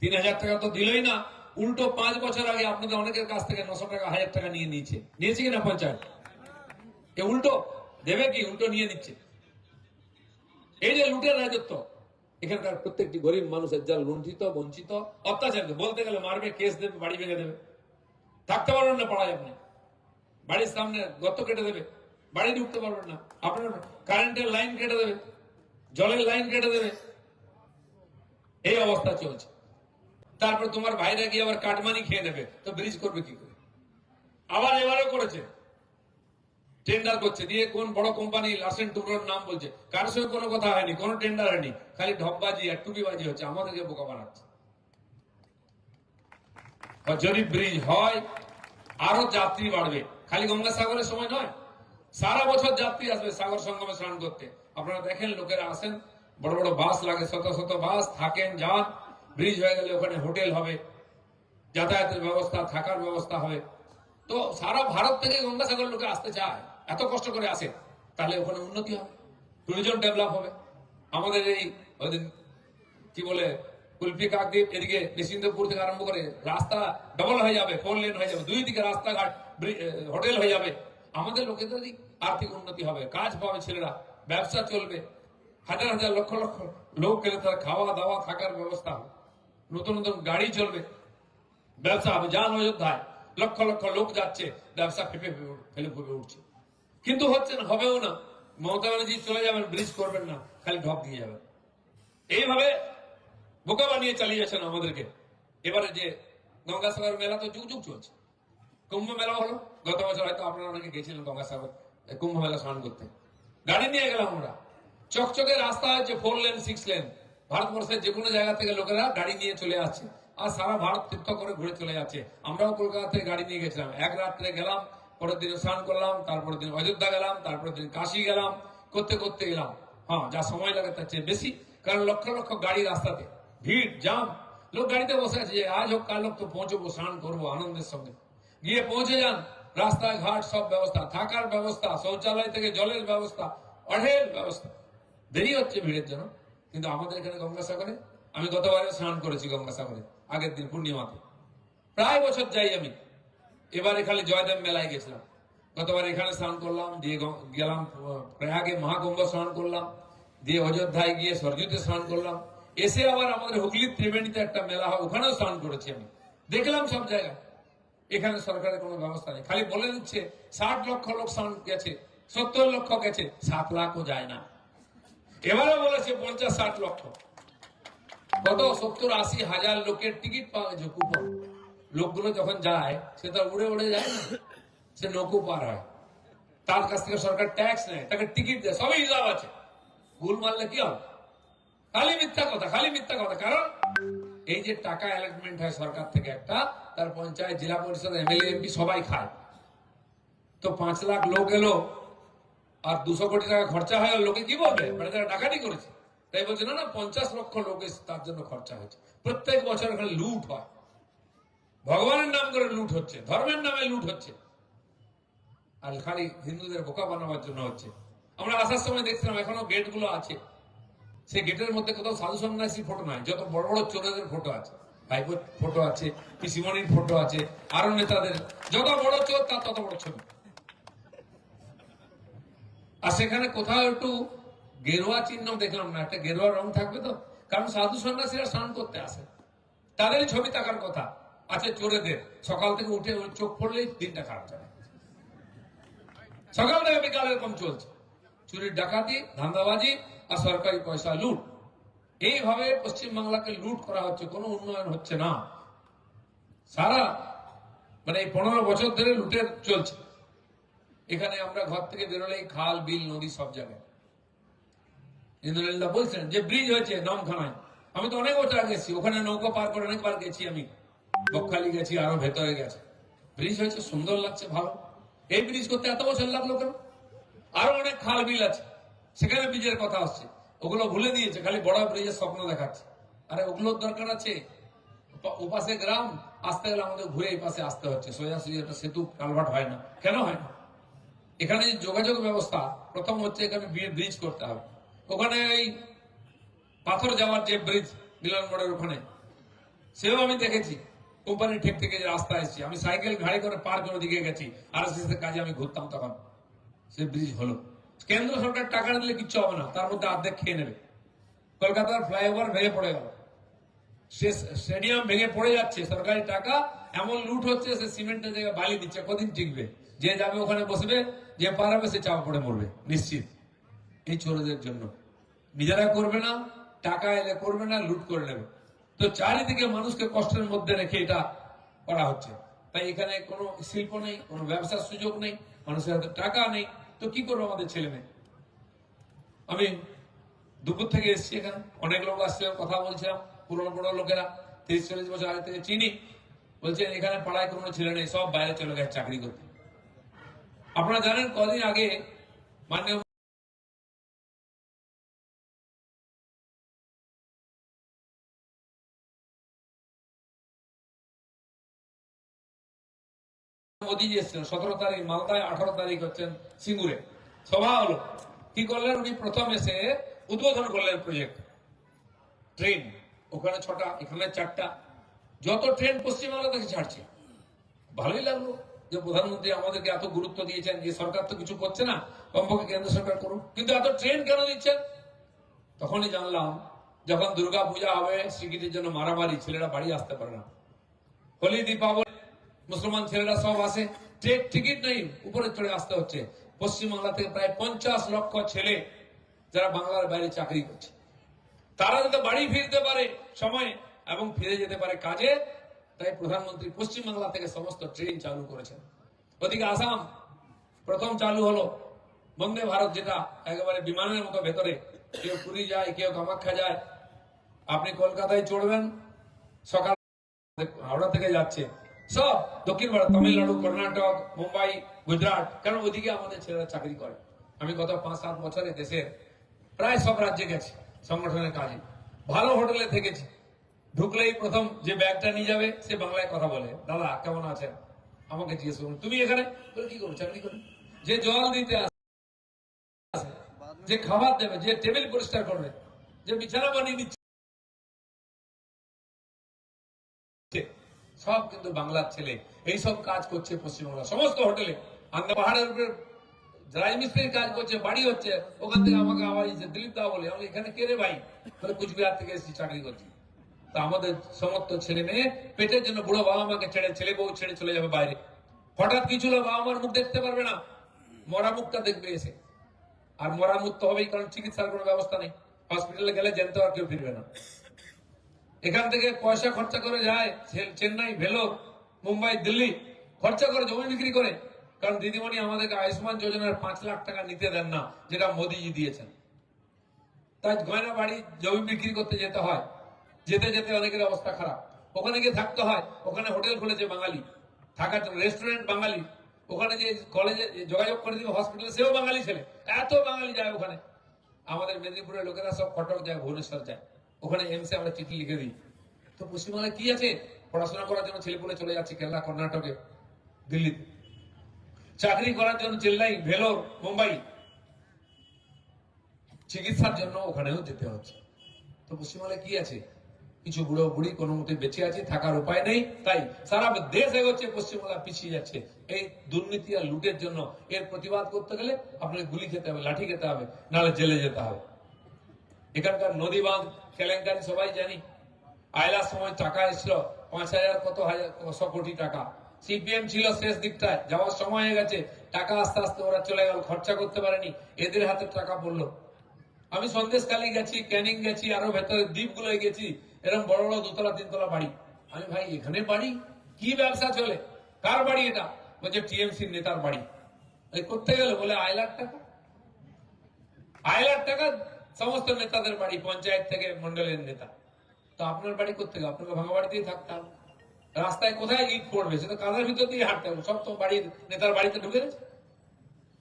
তিন হাজার টাকা তো দিলই না। উল্টো পাঁচ বছর আগে আপনাদের অনেকের কাছ থেকে নশো টাকা, হাজার টাকা নিয়ে নিয়েছে। নিয়েছে কিনা পঞ্চায়েত? এ উল্টো? দেবে কি? উল্টো নিয়ে নিচ্ছে। এই যে লুটের রাজত্ব, এখানকার প্রত্যেকটি গরিব মানুষের যা লুণ্ঠিত, বঞ্চিত, অত্যাচার বলতে গেলে মারবে, কেস দেবে, বাড়ি ভেঙে দেবে। থাকতে পারবেন না পাড়ায় আপনি। বাড়ির সামনে গর্ত কেটে দেবে। বাড়ি ঢুকতে পারবেন না। আপনার কারেন্টের লাইন কেটে দেবে। জলের লাইন কেটে দেবে। এই অবস্থা চলছে। তারপর তোমার ভাইরা গিয়ে আবার কাটমানি খেয়ে নেবে। তো ব্রিজ করবে কি করে? আবার এবারও করেছে। টেন্ডার করছে। দিয়ে কোন বড় কোম্পানি লাসেন টুকরোর নাম বলছে। কারোর সঙ্গে কোনো কথা হয়নি, কোনো টেন্ডার হয়নি। খালি ঢপবাজি আর টুপিবাজি হচ্ছে। আমাদেরকে বোকা বানাচ্ছে। যদি ব্রিজ হয়, আরও যাত্রী বাড়বে। খালি গঙ্গা সাগরের সময় নয়, সারা বছর যাত্রী আসবে সাগর সঙ্গমে স্নান করতে। আপনারা দেখেন, লোকেরা আসেন, বড় বড় বাস লাগে, শত শত বাস, থাকেন, যান। ব্রিজ হয়ে গেলে ওখানে হোটেল হবে, যাতায়াতের ব্যবস্থা, থাকার ব্যবস্থা হবে। তো সারা ভারত থেকে গঙ্গাসাগর লোকে আসতে চায়, এত কষ্ট করে আসে, তাহলে ওখানে উন্নতি হবে টুরিজম ডেভেলপ হবে। আমাদের এই কি বলে, কুলফি কাকদ্বীপ এদিকে নিশ্চিন্তপুর থেকে আরম্ভ করে রাস্তা ডবল হয়ে যাবে ফোর লেন হয়ে যাবে, দুই দিকে রাস্তাঘাট হোটেল হয়ে যাবে। আমাদের লোকেদেরই আর্থিক উন্নতি হবে, কাজ পাবে ছেলেরা, ব্যবসা চলবে। হাজার হাজার লক্ষ লক্ষ লোক গেলে তার খাওয়া দাওয়া থাকার ব্যবস্থা হবে। নতুন নতুন গাড়ি চলবে। ব্যবসা হবে, যান অযোধ্যায় লক্ষ লক্ষ লোক যাচ্ছে, ব্যবসা ফেপে- ফেলে ফুপে উঠছে। কিন্তু হচ্ছে না, হবেও না। মমতা ব্যানার্জি চলে যাবেন, ব্রিজ করবেন না, খালি ঢপ দিয়ে যাবেন। এইভাবে বোকা বানিয়ে চালিয়ে যাচ্ছেন আমাদেরকে। এবারে যে গঙ্গাসাগর মেলা তো যুগ যুগ চলছে। কুম্ভ মেলা হলো, গত বছর হয়তো আপনারা অনেকে গেছিলেন গঙ্গাসাগর কুম্ভ মেলা স্নান করতে। গাড়ি নিয়ে গেলাম আমরা। চকচকে রাস্তা হচ্ছে ফোর লেন সিক্স লেন ভারতবর্ষের যে কোনো জায়গা থেকে লোকেরা গাড়ি নিয়ে চলে আসছে। আর সারা ভারত তীর্থ করে ঘুরে চলে যাচ্ছে। আমরাও কলকাতা থেকে গাড়ি নিয়ে গেছিলাম। এক রাত্রে গেলাম, পরের দিন স্নান করলাম, তারপরের দিন অযোধ্যা গেলাম, তারপরের দিন কাশি গেলাম, করতে করতে গেলাম। হ্যাঁ যা সময় লাগে তার চেয়ে বেশি, কারণ লক্ষ লক্ষ গাড়ি রাস্তাতে, ভিড়, জাম। লোক গাড়িতে বসে আছে আজ হোক, কাল হোক, তো পৌঁছবো, স্নান করব আনন্দের সঙ্গে। গিয়ে পৌঁছে যান। রাস্তায় ঘাট, সব ব্যবস্থা, থাকার ব্যবস্থা, শৌচালয় থেকে জলের ব্যবস্থা, অঢেল ব্যবস্থা। দেরি হচ্ছে ভিড়ের জন্য। কিন্তু আমাদের এখানে গঙ্গাসাগরে, আমি গতবারে স্নান করেছি গঙ্গাসাগরে, আগের দিন পূর্ণিমাতে। প্রায় বছর যাই আমি। এবারে খালি জয়দেব মেলায় গেছিলাম। গতবার এখানে স্নান করলাম, দিয়ে গেলাম প্রয়াগে মহাকুম্ভ স্নান করলাম, দিয়ে অযোধ্যায় গিয়ে সরজুতে স্নান করলাম। এসে আবার আমাদের হুগলির ত্রিবেণীতে একটা মেলা হয়, ওখানেও স্নান করেছি আমি। দেখলাম সব জায়গায় এখানে সরকারের কোনো ব্যবস্থা নেই। খালি বলে দিচ্ছে, ষাট লক্ষ লোক স্নান গেছে, সত্তর লক্ষ গেছে, সাত লাখও যায় না। এবারে বলেছে পঞ্চাশ ষাট লক্ষ। কত সত্তর আশি হাজার লোকের টিকিট পাওয়া কুপন। লোকগুলো যখন যায়, সে তো উড়ে উড়ে যায় না। সে নৌকো পার হয়। তার কাছ থেকে সরকার ট্যাক্স নেয়, তাকে টিকিট দেয়, সবই হিসাব আছে। ভুল মারলে কি হবে? খালি মিথ্যা কথা, খালি মিথ্যা কথা। কারণ এই যে টাকা অ্যালটমেন্ট হয় সরকার থেকে একটা, তার পঞ্চায়েত, জেলা পরিষদ, এমএলএ, এমপি সবাই খায়। তো পাঁচ লাখ লোক এলো আর দুশো কোটি টাকা খরচা হয়, লোকে কি বলবে? মানে তারা ডাকাতি করেছে। তাই বলছে, না না, পঞ্চাশ লক্ষ লোক তার জন্য খরচা হয়েছে প্রত্যেক বছর এখানে লুট হয়। ভগবানের নাম করে লুট হচ্ছে, ধর্মের নামে লুট হচ্ছে। আর খালি হিন্দুদের বোকা বানাবার জন্য হচ্ছে। আমরা আসার সময় দেখছিলাম, এখনও গেটগুলো আছে। সেই গেটের মধ্যে কোথাও সাধু সন্ন্যাসী ফটো নাই, যত বড় বড় চোরেদের ফটো আছে ভাইপোর ফটো আছে, পিসিমণির ফটো আছে, আরও নেতাদের, যত বড় চোর তার তত বড় ছবি আর সেখানে কোথাও একটু গেরুয়া চিহ্ন দেখলাম না, একটা গেরুয়া রং থাকবে তো? কারণ সাধু সন্ন্যাসীরা স্নান করতে আসে। তাদের ছবি থাকার কথা। আছে চোরেদের। সকাল থেকে উঠে চোখ পড়লেই দিনটা খারাপ যাবে। সকাল থেকে বিকাল এরকম চলছে। চুরির ডাকাতি, ধান্দাবাজি আর সরকারি পয়সা লুট। এইভাবে পশ্চিমবাংলাকে লুট করা হচ্ছে, কোনো উন্নয়ন হচ্ছে না। সারা মানে এই পনেরো বছর ধরে লুটের চলছে। এখানে আমরা ঘর থেকে বেরোলেই খাল, বিল, নদী সব জায়গায়। ইন্দ্রলীলা বলছেন, যে ব্রিজ হয়েছে নমখানায়। আমি তো অনেক বছর গেছি, ওখানে নৌকা পার করে অনেকবার গেছি আমি। বকখালি গেছি, আরও ভেতরে গেছে। ব্রিজ হয়েছে, সুন্দর লাগছে, ভালো। এই ব্রিজ করতে এত বছর লাগল কেন? আরও অনেক খাল, বিল আছে। সেখানে ব্রিজের কথা আসছে। ওগুলো ভুলে দিয়েছে, খালি বড় ব্রিজের স্বপ্ন দেখাচ্ছে। আরে, ওগুলোর দরকার আছে? ওপাশে গ্রাম, আসতে গেলে আমাদের ঘুরে এই পাশে আসতে হচ্ছে। সোজাসুজি একটা সেতু, কালভার্ট হয় না। কেন হয় না? এখানে যে যোগাযোগ ব্যবস্থা, প্রথম হচ্ছে এখানে ব্রিজ করতে হবে। ওখানে এই পাথর যাওয়ার যে ব্রিজ মিলন মোড়ের ওখানে, সেও আমি দেখেছি। কোম্পানি ঠেক থেকে যে রাস্তা এসেছি। আমি সাইকেল গাড়ি করে পার করে দিকে গেছি। আর কাজে আমি ঘুরতাম তখন। সে ব্রিজ হলো। কেন্দ্র সরকার টাকা দিলে কিচ্ছু হবে না। তার মধ্যে অর্ধেক খেয়ে নেবে। কলকাতার ফ্লাইওভার ভেঙে পড়ে গেল। সে স্টেডিয়াম ভেঙে পড়ে যাচ্ছে। সরকারি টাকা, এমন লুট হচ্ছে, সে সিমেন্টের জায়গায় বালি দিচ্ছে। কদিন টিকবে? যে যাবে ওখানে বসবে। যে পারাবে সে চাপা পড়ে মরবে, নিশ্চিত। এই চোরদের জন্য। নিজেরা করবে না, টাকা এলে করবে না, লুট করে নেবে। তো চারিদিকে মানুষকে কষ্টের মধ্যে রেখে এটা করা হচ্ছে। তাই এখানে কোনো শিল্প নেই, কোনো ব্যবসার সুযোগ নেই, মানুষের হাতে টাকা নেই। তো কি করব আমাদের ছেলে মেয়ে? আমি দুপুর থেকে এসেছি এখানে। অনেক লোক আসছিলাম কথা বলছিলাম, পুরনো পুরনো লোকেরা, তিরিশ চল্লিশ বছর আগে থেকে চিনি। বলছেন, এখানে পাড়ায় কোনো ছেলে নেই, সব বাইরে চলে গেছে চাকরি করতে। আপনারা জানেন কদিন আগে মাননীয় মোদীজি এসেছেন সতেরো তারিখ, মালদায় আঠারো তারিখ হচ্ছেন সিঙ্গুরে। সভা হলো। কি করলেন? উনি প্রথম এসে উদ্বোধন করলেন প্রজেক্ট ট্রেন ওখানে ছটা, এখানে চারটা। যত ট্রেন পশ্চিমবাংলা থেকে ছাড়ছে, ভালোই লাগল। যে প্রধানমন্ত্রী আমাদেরকে এত গুরুত্ব দিয়েছেন, যে সরকার তো কিছু করছে না, কমপক্ষে কেন্দ্র সরকার করুন কিন্তু এত ট্রেন কেন দিচ্ছেন তখনই জানলাম, যখন দুর্গা পূজা হবে, স্বীকৃতির জন্য মারামারি, ছেলেরা বাড়ি আসতে পারে না। হোলি, দীপাবলি, মুসলমান ছেলেরা সব আসে। ট্রেন, টিকিট নেই উপরে চড়ে আসতে হচ্ছে। পশ্চিমবাংলা থেকে প্রায় পঞ্চাশ লক্ষ ছেলে যারা বাংলার বাইরে চাকরি করছে। তারা যাতে বাড়ি ফিরতে পারে সময় এবং ফিরে যেতে পারে কাজে তাই প্রধানমন্ত্রী পশ্চিমবাংলা থেকে সমস্ত ট্রেন চালু করেছেন। ওদিকে আসাম, প্রথম চালু হলো বন্দে ভারত, যেটা একেবারে বিমানের মতো ভেতরে। কেউ পুরী যায়, কেউ কামাখ্যা যায়। আপনি কলকাতায় চড়বেন, সকাল হাওড়া থেকে যাচ্ছে। সব দক্ষিণ ভারত, তামিলনাড়ু, কর্ণাটক, মুম্বাই, গুজরাট, কারণ ওদিকে আমাদের ছেলেরা চাকরি করে। আমি গত পাঁচ সাত বছরে দেশের প্রায় সব রাজ্যে গেছি সংগঠনের কাজে। ভালো হোটেলে থেকেছি। ঢুকলেই প্রথম যে ব্যাগটা নিয়ে যাবে, সে বাংলায় কথা বলে, দাদা, কেমন আছেন? আমাকে জিজ্ঞেস করুন, তুমি এখানে? কি করো চাকরি করি। যে জল দিতে আসে, যে খাবার দেবে, যে টেবিল পরিষ্কার করবে, যে বিছানা বানিয়ে দিচ্ছে, সব কিন্তু বাংলার ছেলে। এই সব কাজ করছে পশ্চিমবাংলা, সমস্ত হোটেলে। আন্দা পাহাড়ের উপরে রাজমিস্ত্রির কাজ করছে, বাড়ি হচ্ছে, ওখান থেকে আমাকে আবার দিলীপ দা বলে এখানে কে রে ভাই? বলে, কুচবিহার থেকে এসেছি, চাকরি করছি। তা আমাদের সমস্ত ছেলে মেয়ে পেটের জন্য বুড়ো বাবা মাকে ছেড়ে ছেলে বউ ছেড়ে চলে যাবে বাইরে। হঠাৎ কিছু হলো বাবা মার মুখ দেখতে পারবে না। মরা মুখটা দেখবে এসে। আর মরা মুখ তো হবেই, কারণ চিকিৎসার কোনো ব্যবস্থা নেই। হসপিটালে গেলে জানতে আর কেউ ফিরবে না। এখান থেকে পয়সা খরচা করে যায় চেন্নাই, ভেলোর, মুম্বাই, দিল্লি, খরচা করে জমি বিক্রি করে। কারণ দিদিমণি আমাদেরকে আয়ুষ্মান যোজনার পাঁচ লাখ টাকা নিতে দেন না, যেটা মোদিজি দিয়েছেন। তাই গয়না বাড়ি জমি বিক্রি করতে যেতে হয়। যেতে যেতে অনেকের অবস্থা খারাপ। ওখানে গিয়ে থাকতে হয়, ওখানে হোটেল খুলেছে বাঙালি। থাকার জন্য রেস্টুরেন্ট বাঙালি। ওখানে যে কলেজে যোগাযোগ করে দিবে হসপিটালে সেও বাঙালি ছেলে। এত বাঙালি যায় ওখানে। আমাদের মেদিনীপুরের লোকেরা সব কটক যায়, ভুবনেশ্বর যায়। ওখানে এমসে আমরা চিঠি লিখে দিই। তো পশ্চিমবাংলায় কি আছে? পড়াশোনা করার জন্য ছেলেপুলে চলে যাচ্ছে কেরালা, কর্ণাটকে, দিল্লিতে। চাকরি করার জন্য চেন্নাই, ভেলোর, মুম্বাই। চিকিৎসার জন্য ওখানেও যেতে হচ্ছে। তো পশ্চিমবাংলায় কি আছে? কিছু বুড়ো বুড়ি কোনো মতে বেঁচে আছে, থাকার উপায় নেই। তাই সারা দেশ এগোচ্ছে পশ্চিমবাংলা পিছিয়ে যাচ্ছে। এই দুর্নীতি আর লুটের জন্য এর প্রতিবাদ করতে গেলে আপনাকে গুলি খেতে হবে, লাঠি খেতে হবে, নাহলে জেলে যেতে হবে। এখানকার নদী বাঁধ, কেলেঙ্কারি সবাই জানি। আয়লার সময় টাকা এসেছিল, পাঁচ হাজার কত হাজার কত কোটি টাকা। সিপিএম ছিল শেষ দিকটায়, যাওয়ার সময় হয়ে গেছে। টাকা আস্তে আস্তে ওরা চলে গেল, খরচা করতে পারেনি। এদের হাতে টাকা পড়ল। আমি সন্দেশকালী গেছি, ক্যানিং গেছি, আরও ভেতরে দ্বীপগুলোয় গেছি। এরকম বড় বড় দোতলা, তিনতলা বাড়ি। আমি ভাই, এখানে বাড়ি? কি ব্যবসা চলে? কার বাড়ি এটা? বলছে, টিএমসি নেতার বাড়ি। করতে গেলে বলে, আয় লাখ টাকা। আড়াই লাখ টাকা সমস্ত নেতাদের বাড়ি, পঞ্চায়েত থেকে মন্ডলের নেতা। তো আপনার বাড়ি করতে গেলে, আপনাকে ভাঙা বাড়িতেই থাকতে হবে। রাস্তায় কোথায় ইট পড়বে সেটা কাঁধার ভিতর দিয়ে হাঁটতে হবে। সব তো বাড়ির, নেতার বাড়িতে ঢুকে গেছে।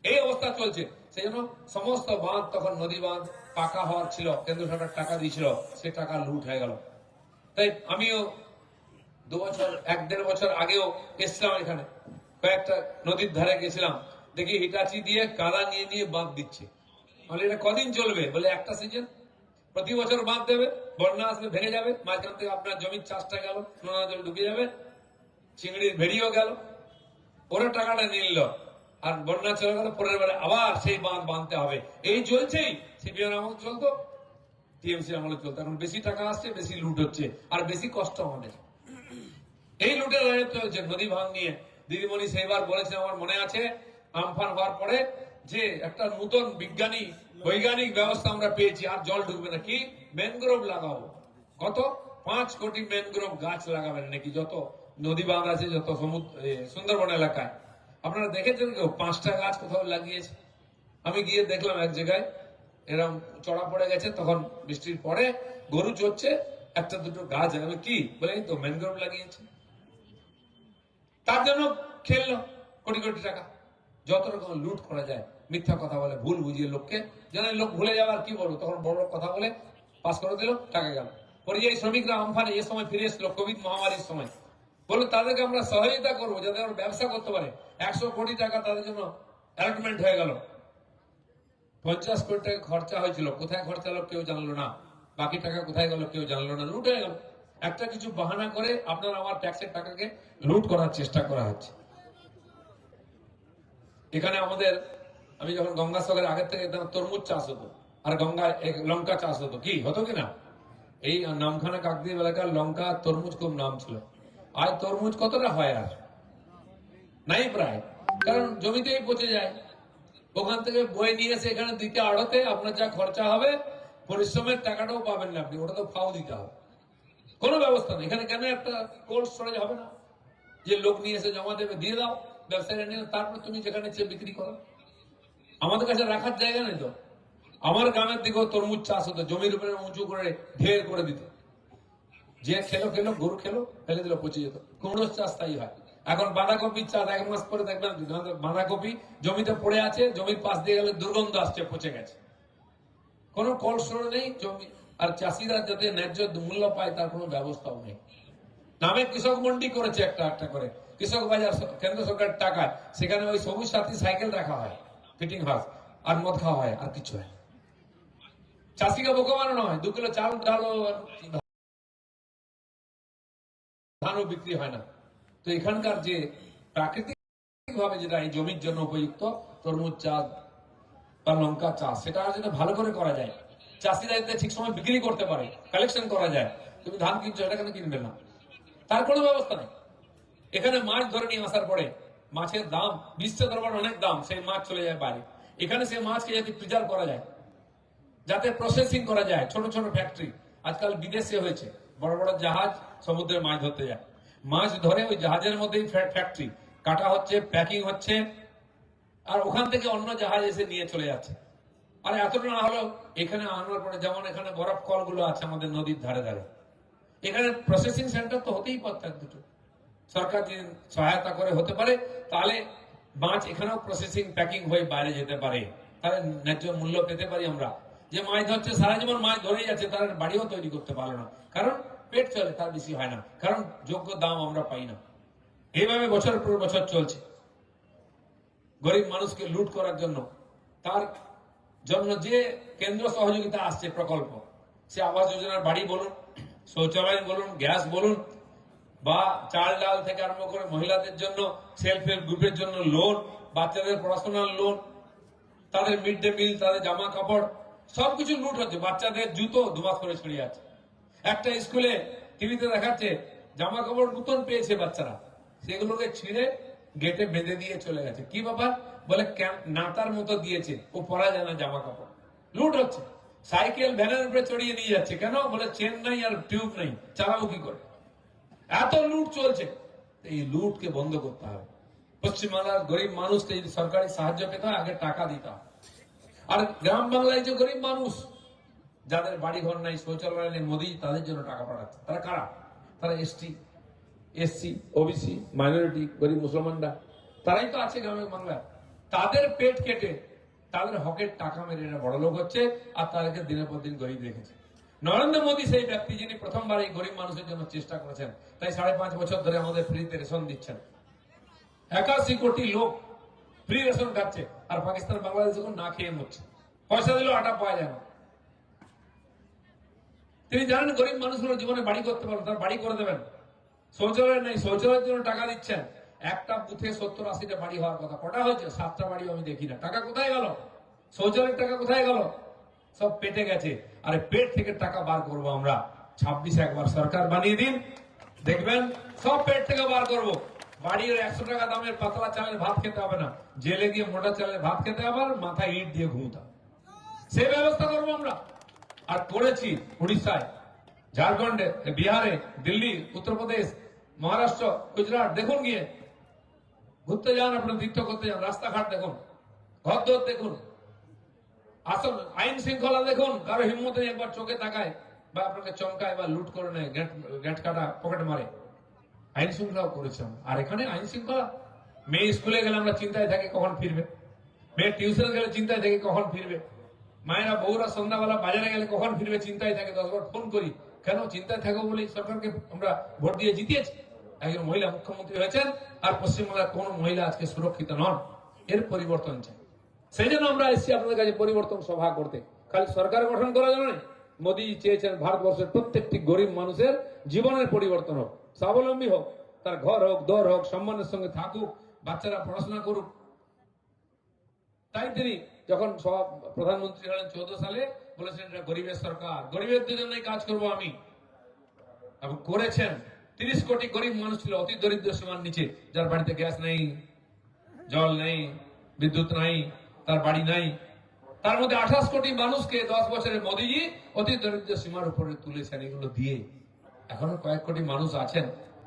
এই অবস্থা চলছে। সেই জন্য সমস্ত বাঁধ তখন নদী বাঁধ পাকা হওয়ার ছিল কেন্দ্র সরকার টাকা দিয়েছিল, সে টাকা লুট হয়ে গেল। তাই আমিও দু বছর, এক দেড় বছর আগেও এসছিলাম এখানে। কয়েকটা নদীর ধারে গেছিলাম। দেখি হিটাচি দিয়ে কাদা নিয়ে নিয়ে বাঁধ দিচ্ছে। বলে, এটা কদিন চলবে? বলে, একটা সিজন প্রতি বছর বাঁধ দেবে, বন্যা আসবে, ভেঙে যাবে। মাঝখান থেকে আপনার জমির চাষটা গেল, নোনা জল ঢুকে যাবে, চিংড়ির ভেড়িও গেল। ওরা টাকাটা নিল। আর বন্যা চলে গেল পরের বারে আবার সেই বাঁধ বাঁধতে হবে। এই চলছেই। সিপিএম আমল চলতো, টিএমসি আমলে চলতো। এখন বেশি টাকা আসছে, বেশি লুট হচ্ছে, আর বেশি কষ্ট আমাদের। এই লুটের রাজত্ব চলছে নদী ভাঙ নিয়ে। দিদিমণি সেইবার বলেছেন, আমার মনে আছে, আমফান হওয়ার পরে যে একটা নতুন বিজ্ঞানী, বৈজ্ঞানিক ব্যবস্থা আমরা পেয়েছি, আর জল ঢুকবে না। কি? ম্যানগ্রোভ লাগাবো। কত? পাঁচ কোটি ম্যানগ্রোভ গাছ লাগাবেন নাকি? যত নদী বাঁধ আছে, যত সমুদ্র সুন্দরবন এলাকায়। আপনারা দেখেছেন কেউ পাঁচটা গাছ কোথাও লাগিয়েছে? আমি গিয়ে দেখলাম এক জায়গায় এরকম চড়া পড়ে গেছে, তখন বৃষ্টির পরে গরু চড়ছে, একটা দুটো গাছ আমি কি? বলে তো ম্যানগ্রোভ লাগিয়েছে। তার জন্য খেললো কোটি কোটি টাকা। যত রকম লুট করা যায়, মিথ্যা কথা বলে, ভুল বুঝিয়ে লোককে যেন লোক ভুলে যাওয়ার কি বলব? তখন বড় বড় কথা বলে, পাস করে দিল, টাকা গেল। পরিযায়ী শ্রমিকরা আমফানে এ সময় ফিরে এসেছিল, কোভিড মহামারীর সময়। বলল তাদেরকে আমরা সহযোগিতা করব, যাতে আমরা ব্যবসা করতে পারে। একশো কোটি টাকা তাদের জন্য অ্যালটমেন্ট হয়ে গেল। পঞ্চাশ কোটি টাকা খরচা হয়েছিল, কোথায় খরচা হলো কেউ জানলো না। বাকি টাকা কোথায় গেল কেউ জানলো না, লুট হয়ে গেল। একটা কিছু বাহানা করে আপনার আমার ট্যাক্সের টাকাকে লুট করার চেষ্টা করা হচ্ছে। এখানে আমাদের, আমি যখন গঙ্গাসাগরের আগের থেকে তরমুজ চাষ হতো, আর গঙ্গা লঙ্কা চাষ হতো। কি, হতো কিনা এই নামখানা কাকদ্বীপ এলাকার লঙ্কা, তরমুজ খুব নাম ছিল। আর তরমুজ কতটা হয় আর? নাই প্রায়। কারণ জমিতেই পচে যায়। ওখান থেকে বই নিয়ে এসে এখানে দিতে আড়তে আপনার যা খরচা হবে, পরিশ্রমের টাকাটাও পাবেন না আপনি, ওটা তো ফাও দিতে হবে। কোনো ব্যবস্থা নেই। এখানে কেন একটা কোল্ড স্টোরেজ হবে না? যে লোক নিয়ে এসে জমা দেবে, দিয়ে দাও, ব্যবসায়ীরা নিয়ে তারপর তুমি যেখানে চেয়ে বিক্রি করো। আমাদের কাছে রাখার জায়গা নেই তো। আমার গ্রামের দিকেও তরমুজ চাষ হতো, জমির উপরে উঁচু করে, ঢের করে দিত। যে খেলো খেলো, গরু খেলো, ফেলে দিল, পচে যেত। কুমড়োর চাষ তাই হয়। এখন বাঁধাকপির চাষ এক মাস পরে দেখবেন বাঁধাকপি জমিতে পড়ে আছে, জমির পাশ দিয়ে গেলে দুর্গন্ধ আসছে, পচে গেছে। কোনো কোল্ড স্টোর নেই, জমি আর চাষিরা যাতে ন্যায্য মূল্য পায় তার কোনো ব্যবস্থাও নেই। নামে কৃষক মন্ডি করেছে একটা একটা করে। কৃষক বাজার কেন্দ্র সরকারের টাকায় সেখানে ওই সবুজ সাথী সাইকেল রাখা হয়, ফিটিং হাউস, আর মদ খাওয়া হয়, আর কিছু হয় চাষিকে বোকা বানানো হয়, দু কিলো চাল, ডাল ধানও বিক্রি হয় না। তো এখানকার যে প্রাকৃতিক ভাবে যেটা এই জমির জন্য উপযুক্ত, তরমুজ চাষ বা লঙ্কা চাষ, সেটা যদি ভালো করে করা যায়। চাষিরা যাতে ঠিক সময় বিক্রি করতে পারে কালেকশন করা যায়। তুমি ধান কিনছো এটা কেন কিনবে না? তার কোনো ব্যবস্থা নেই। এখানে মাছ ধরে নিয়ে আসার পরে মাছের দাম, বিশ্ব দরবার অনেক দাম, সেই মাছ চলে যায় বাইরে। এখানে সেই মাছকে যাতে প্রিজার্ভ করা যায়, যাতে প্রসেসিং করা যায়, ছোট ছোট ফ্যাক্টরি আজকাল বিদেশে হয়েছে। বড় বড় জাহাজ সমুদ্রে মাছ ধরতে যায়। মাছ ধরে ওই জাহাজের মধ্যেই ফ্যাক্টরি কাটা হচ্ছে প্যাকিং হচ্ছে, আর ওখান থেকে অন্য জাহাজ এসে নিয়ে চলে যাচ্ছে। আর এতটা না হলেও এখানে আনার পরে যেমন এখানে বরফ কলগুলো আছে আমাদের নদীর ধারে ধারে। এখানে প্রসেসিং সেন্টার তো হতেই পারত এক দুটো। সরকার যদি সহায়তা করে হতে পারে, তাহলে মাছ এখানেও প্রসেসিং প্যাকিং হয়ে বাইরে যেতে পারে। তাহলে ন্যায্য মূল্য পেতে পারি আমরা। যে মাছ ধরছে, সারা জীবন মাছ ধরেই যাচ্ছে, তার বাড়িও তৈরি করতে পারল না। কারণ পেট চলে, তার বেশি হয় না। কারণ যোগ্য দাম আমরা পাই না। এইভাবে বছর পর বছর চলছে। গরিব মানুষকে লুট করার জন্য তার জন্য যে কেন্দ্র সহযোগিতা আসছে প্রকল্প, সে আবাস যোজনার বাড়ি বলুন, শৌচালয় বলুন, গ্যাস বলুন, বা চাল ডাল থেকে আরম্ভ করে মহিলাদের জন্য সেলফ হেল্প গ্রুপের জন্য লোন বাচ্চাদের পড়াশোনার লোন তাদের মিড ডে মিল তাদের জামা কাপড় সবকিছু লুট হচ্ছে, বাচ্চাদের জুতো দুমাস করে ছড়িয়ে আছে। একটা স্কুলে টিভিতে দেখাচ্ছে জামা কাপড় নতুন পেয়েছে বাচ্চারা। সেগুলোকে ছিঁড়ে গেটে বেঁধে দিয়ে চলে গেছে। কি ব্যাপার? বলে নাতার মতো দিয়েছে। ও পরা যায় না জামা কাপড় লুট হচ্ছে। সাইকেল ভ্যানের উপরে চড়িয়ে নিয়ে যাচ্ছে। কেন? বলে চেন নাই আর টিউব নাই। চালাবো কি করে? এত লুট চলছে। এই লুটকে বন্ধ করতে হবে। পশ্চিমবাংলার গরিব মানুষকে যদি সরকারি সাহায্য পেতে আগে টাকা দিতে হবে। আর গ্রাম বাংলায় যে গরিব মানুষ, যাদের বাড়ি ঘর নাই, শৌচালয় নেই, মোদি, তাদের জন্য টাকা পাঠাচ্ছে। তারা কারা? তারা এসটি এসসি ওবিসি, মাইনরিটি, গরিব মুসলমানরা। তারাই তো আছে গ্রামের বাংলায়। তাদের পেট কেটে তাদের হকের টাকা মেরে এরা বড় লোক হচ্ছে আর তাদেরকে দিনের পর দিন গরিব রেখেছে। নরেন্দ্র মোদী সেই ব্যক্তি যিনি প্রথমবার এই গরিব মানুষের জন্য চেষ্টা করেছেন, তাই সাড়ে পাঁচ বছর ধরে আমাদের ফ্রিতে রেশন দিচ্ছেন। একাশি কোটি লোক ফ্রি রেশন খাচ্ছে। আর পাকিস্তান বাংলাদেশ এখন না খেয়ে মরছে, পয়সা দিলেও আটা পাওয়া যায় না। তিনি জানেন গরিব মানুষগুলো জীবনে বাড়ি করতে পারবেন তার বাড়ি করে দেবেন। শৌচালয় নেই, শৌচালয়ের জন্য টাকা দিচ্ছেন। একটা বুথে সত্তর আশিটা বাড়ি হওয়ার কথা। কটা হয়েছে? সাতটা বাড়ি আমি দেখি না। টাকা কোথায় গেল? শৌচালয়ের টাকা কোথায় গেল? সব পেটে গেছে। আরে পেট থেকে টাকা বার করব আমরা। ছাব্বিশে একবার সরকার বানিয়ে দিন। দেখবেন, সব পেট থেকে বার করব। বাড়ির একশো টাকা দামের পাতলা চালের ভাত খেতে হবে না। জেলে গিয়ে মোটা চালের ভাত খেতে হবে আর মাথায় ইট দিয়ে ঘুমতে সেই ব্যবস্থা করব আমরা। আর করেছি উড়িষ্যায়। ঝাড়খণ্ডে, বিহারে, দিল্লি, উত্তরপ্রদেশ, মহারাষ্ট্র, গুজরাট। দেখুন গিয়ে। ঘুরতে যান, আপনার তীর্থ করতে যান। রাস্তাঘাট দেখুন। ঘর দর দেখুন। আসল আইন শৃঙ্খলা দেখুন। কারও হিম্মত একবার চোখে তাকায় বা আপনাকে চমকায় বা লুট করে নেয়, গ্যাট গ্যাট কাটা, পকেট মারে। আইন শৃঙ্খলাও করেছেন আর এখানে আইন শৃঙ্খলা, মেয়ে স্কুলে গেলে আমরা চিন্তায় থাকি কখন ফিরবে। মেয়ে টিউশন গেলে চিন্তায় থাকি কখন ফিরবে। মায়েরা বউরা সন্ধ্যাবেলা বাজারে গেলে কখন ফিরবে চিন্তায় থাকে। দশবার ফোন করি, কেন চিন্তায় থাকব বলে সরকারকে আমরা ভোট দিয়ে জিতিয়েছি? একজন মহিলা মুখ্যমন্ত্রী হয়েছেন, আর পশ্চিমবাংলার কোন মহিলা আজকে সুরক্ষিত নন। এর পরিবর্তন চাই। সেই জন্য আমরা এসেছি আপনাদের কাছে পরিবর্তন সভা করতে। খালি সরকার গঠন করার জন্য নয়, মোদী চেয়েছেন ভারতবর্ষের প্রত্যেকটি গরিব মানুষের জীবনের পরিবর্তন হোক। স্বাবলম্বী হোক, তার ঘর হোক দর হোক, সম্মানের সঙ্গে থাকুক, বাচ্চারা পড়াশোনা করুক। তাই তিনি যখন সব প্রধানমন্ত্রী হলেন চৌদ্দ সালে বলেছেন এটা গরিবের সরকার, গরিবের জন্যই কাজ করব আমি। এবং করেছেন। তিরিশ কোটি গরিব মানুষ ছিল, অতি দরিদ্র সীমার নিচে, যার বাড়িতে গ্যাস নেই, জল নেই, বিদ্যুৎ নাই, তার বাড়ি নাই। তার মধ্যে আঠাশ কোটি মানুষকে দশ বছরের মোদীজি অতি দরিদ্র সীমার উপরে তুলেছেন, এগুলো দিয়ে। এখনও কয়েক কোটি মানুষ আছেন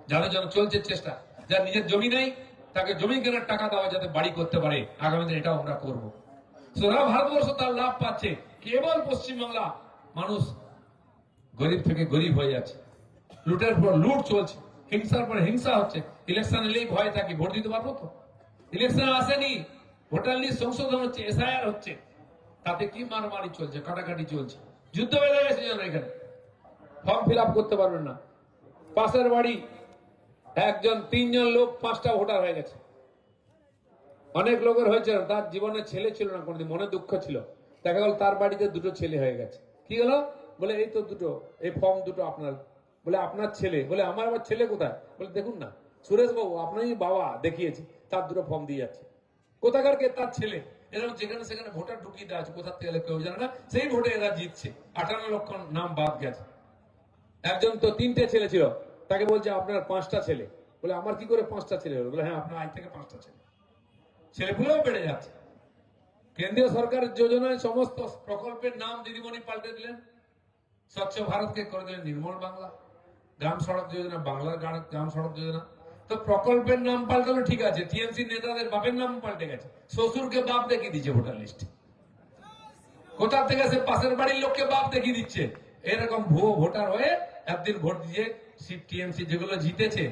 যাদের জন্য চলছে চেষ্টা। যার নিজের জমি নেই, তাকে জমি কেনার টাকা দেওয়া যাতে বাড়ি করতে পারে, আগামী দিনে এটাও আমরা করব। সারা ভারতবর্ষ তার লাভ পাচ্ছে। কেবল পশ্চিমবাংলা মানুষ গরিব থেকে গরিব হয়ে যাচ্ছে। লুটের পর লুট চলছে। হিংসার পর হিংসা হচ্ছে। ইলেকশন এলেই ভয় থাকে, ভোট দিতে পারব তো? ইলেকশন আসেনি ভোটার লিস্ট সংশোধন হচ্ছে এসআইআর হচ্ছে। তাতে কি মারামারি চলছে, কাটাকাটি চলছে? যুদ্ধ বেঁধে গেছে যেন এখানে। ফর্ম ফিল আপ করতে পারবেন না। পাশের বাড়ি একজন, তিনজন লোক, পাঁচটা ভোটার হয়ে গেছে। অনেক লোকের হয়েছে, তার জীবনে ছেলে ছিল না কোনোদিন, মনে দুঃখ ছিল। দেখা গেল তার বাড়িতে দুটো ছেলে হয়ে গেছে। কি হলো? বলে, এই তো দুটো, এই ফর্ম দুটো আপনার। বলে, আপনার ছেলে। বলে, আমার আবার ছেলে কোথায়? বলে, দেখুন না, সুরেশ বাবু, আপনারই বাবা দেখিয়েছি, তার দুটো ফর্ম দিয়ে যাচ্ছে। কোথাকার কে? তার ছেলে। এরকম যেখানে সেখানে ভোটার ঢুকিয়ে দেওয়া আছে, কোথার থেকে কেউ জানে না। সেই ভোটে এরা জিতছে। আঠান্ন লক্ষ নাম বাদ গেছে। একজন তো তিনটে ছেলে ছিল, তাকে বলছে আপনার পাঁচটা ছেলে। বলে, আমার কি করে পাঁচটা ছেলে হলো? বলে হ্যাঁ আপনার আজ থেকে পাঁচটা ছেলে। ছেলেগুলোও বেড়ে যাচ্ছে। কেন্দ্রীয় সরকারের যোজনায় সমস্ত প্রকল্পের নাম দিদিমণি পাল্টে দিলেন। স্বচ্ছ ভারতকে করে দিলেন নির্মল বাংলা। গ্রাম সড়ক যোজনা, বাংলার গ্রাম- সড়ক যোজনা। তো প্রকল্পের নাম পাল্টানো ঠিক আছে, টিএমসি নেতাদের বাপের নাম পাল্টে গেছে। শ্বশুরকে বাপ দেখিয়ে দিচ্ছে ভোটার লিস্টে। কোথা থেকে সে পাশের বাড়ির লোককে বাপ দেখিয়ে দিচ্ছে? এরকম ভুয়ো ভোটার হয়ে একদিন ভোট দিয়ে টিএমসি যেগুলো জিতেছে,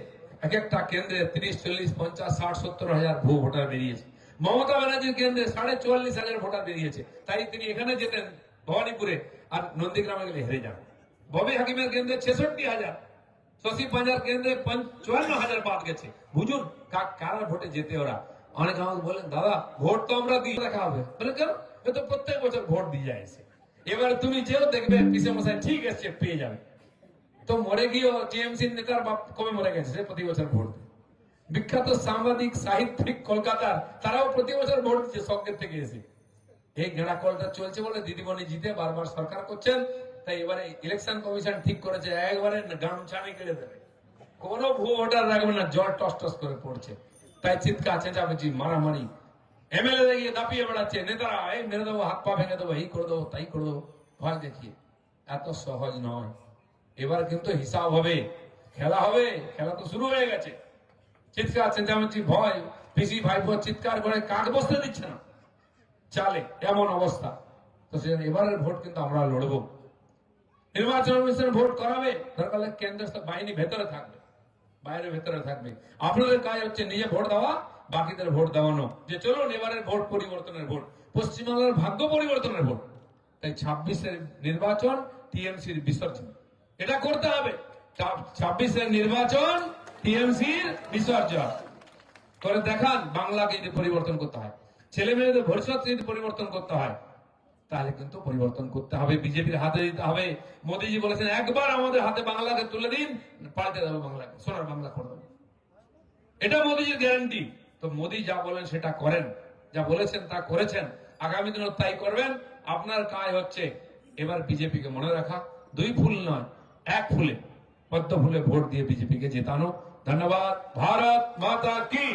এক একটা কেন্দ্রে তিরিশ, চল্লিশ, পঞ্চাশ, ষাট, সত্তর হাজার ভুয়ো ভোটার বেরিয়েছে। মমতা ব্যানার্জির কেন্দ্রে সাড়ে চুয়াল্লিশ হাজার ভোটার বেরিয়েছে। তাই তিনি এখানে যেতেন, ভবানীপুরে, আর নন্দীগ্রামে গেলে হেরে যান। ববি হাকিমের কেন্দ্রে ছেষট্টি হাজার, শশী পাঁজার কেন্দ্রে চুয়ান্ন হাজার বাদ গেছে। বুঝুন, কারা ভোটে যেতে ওরা? অনেক আমাকে বলেন, দাদা, ভোট তো আমরা দিই, দেখা হবে। বলে কেন? এ তো প্রত্যেক বছর ভোট দিয়ে এসে এবার তুমি যেও দেখবে, পিসে মশাই, ঠিক আছে, পেয়ে যাবে। তো মরে গিয়েও টিএমসি নেতার বাপ কবে মরে গেছে? সে প্রতি বছর ভোট বিখ্যাত সাংবাদিক, সাহিত্যিক কলকাতার, তারাও প্রতি বছর ভোট দিচ্ছে সঙ্গের থেকে এসে। এই গেঁড়া কলটা চলছে বলে দিদিমণি জিতে বারবার সরকার করছেন, তাই এবারে ইলেকশন কমিশন ঠিক করেছে, একবারে গাম ছানি কেড়ে দেবে। কোন ভুয়ো ভোটার রাখবে না, জল টস টস করে পড়ছে। তাই চিৎকার, চেঁচামেচি, মারামারি এমএলএ দাপিয়ে বেড়াচ্ছে নেতারা এই মেরে দেবো হাত পা ভেঙে দেবো এই করে দেবো তাই করে দেবো ভয় দেখিয়ে এত সহজ নয় এবার কিন্তু হিসাব হবে খেলা হবে খেলা তো শুরু হয়ে গেছে চিৎকার চেঁচামেচি ভয় পিসি ভাইপো চিৎকার করে কাক বসতে দিচ্ছে না চালে এমন অবস্থা তো সেজন্য এবারের ভোট কিন্তু আমরা লড়বো নির্বাচন কমিশন ভোট করাবে দরকার কেন্দ্রের বাহিনী ভেতরে থাকবে বাইরে ভেতরে থাকবে আপনাদের কাজ হচ্ছে নিজে ভোট দেওয়া বাকিদের ভোট দেওয়ানো। যে চলুন, এবারের ভোট পরিবর্তনের ভোট। পশ্চিমবাংলার ভাগ্য পরিবর্তনের ভোট। তাই ছাব্বিশের নির্বাচন টিএমসির বিসর্জন। এটা করতে হবে। ছাব্বিশের নির্বাচন টিএমসির বিসর্জন। করে দেখান বাংলাকে যদি পরিবর্তন করতে হয়। ছেলে মেয়েদের ভবিষ্যৎ যদি পরিবর্তন করতে হয়, তাহলে কিন্তু পরিবর্তন করতে হবে। বিজেপির হাতে দিতে হবে। মোদীজি বলেছেন, একবার আমাদের হাতে বাংলাকে তুলে দিন, পাল্টে দেবো বাংলাকে। সোনার বাংলা করে দেবো। এটা মোদীজির গ্যারান্টি তো মোদী যা বলেন সেটা করেন। যা বলেছেন তা করেছেন। আগামী দিনও তাই করবেন। আপনার কাজ হচ্ছে এবার বিজেপিকে মনে রাখা। দুই ফুল নয়, এক ফুলে, পদ্ম ফুলে ভোট দিয়ে বিজেপিকে জেতানো। ধন্যবাদ। ভারত মাতা কি?